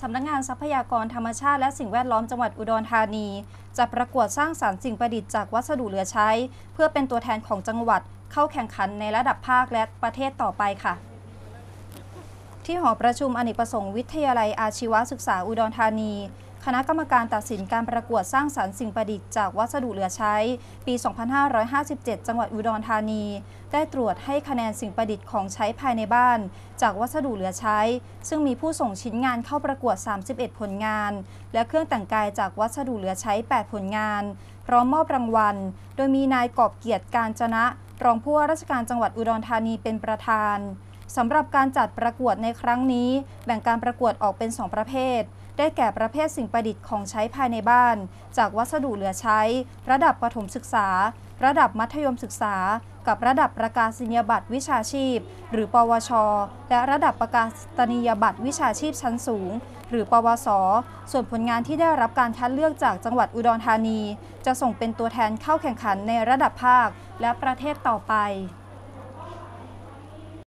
สำนักงานทรัพยากรธรรมชาติและสิ่งแวดล้อมจังหวัดอุดรธานี จะประกวดสร้างสารรค์สิ่งประดิษฐ์จากวัสดุเหลือใช้ เพื่อเป็นตัวแทนของจังหวัดเข้าแข่งขันในระดับภาคและประเทศต่อไปค่ะ ที่หอประชุมอเนกประสงค์วิทยาลัยอาชีวศึกษาอุดรธานี คณะกรรมการตัดสินการประกวดสร้างสรรค์สิ่งประดิษฐ์จากวัสดุเหลือใช้ ปี 2557 จังหวัดอุดรธานี ได้ตรวจให้คะแนนสิ่งประดิษฐ์ของใช้ภายในบ้าน จากวัสดุเหลือใช้ ซึ่งมีผู้ส่งชิ้นงานเข้าประกวด 31 ผลงาน และเครื่องแต่งกายจากวัสดุเหลือใช้ 8 ผลงาน พร้อมมอบรางวัล โดยมีนายกอบเกียรติการจนะ รองผู้ว่าราชการจังหวัดอุดรธานีเป็นประธาน สำหรับการจัดประกวดในครั้งนี้ แบ่งการประกวดออกเป็น 2 ประเภท ได้แก่ประเภทสิ่งประดิษฐ์ของใช้ภายในบ้าน จากวัสดุเหลือใช้ ระดับประถมศึกษา ระดับมัธยมศึกษา กับระดับประกาศนียบัตรวิชาชีพ หรือ ปวช และระดับประกาศนียบัตรวิชาชีพชั้นสูง หรือ ปวส ส่วนผลงานที่ได้รับการคัดเลือกจากจังหวัดอุดรธานี จะส่งเป็นตัวแทนเข้าแข่งขันในระดับภาค และประเทศต่อไป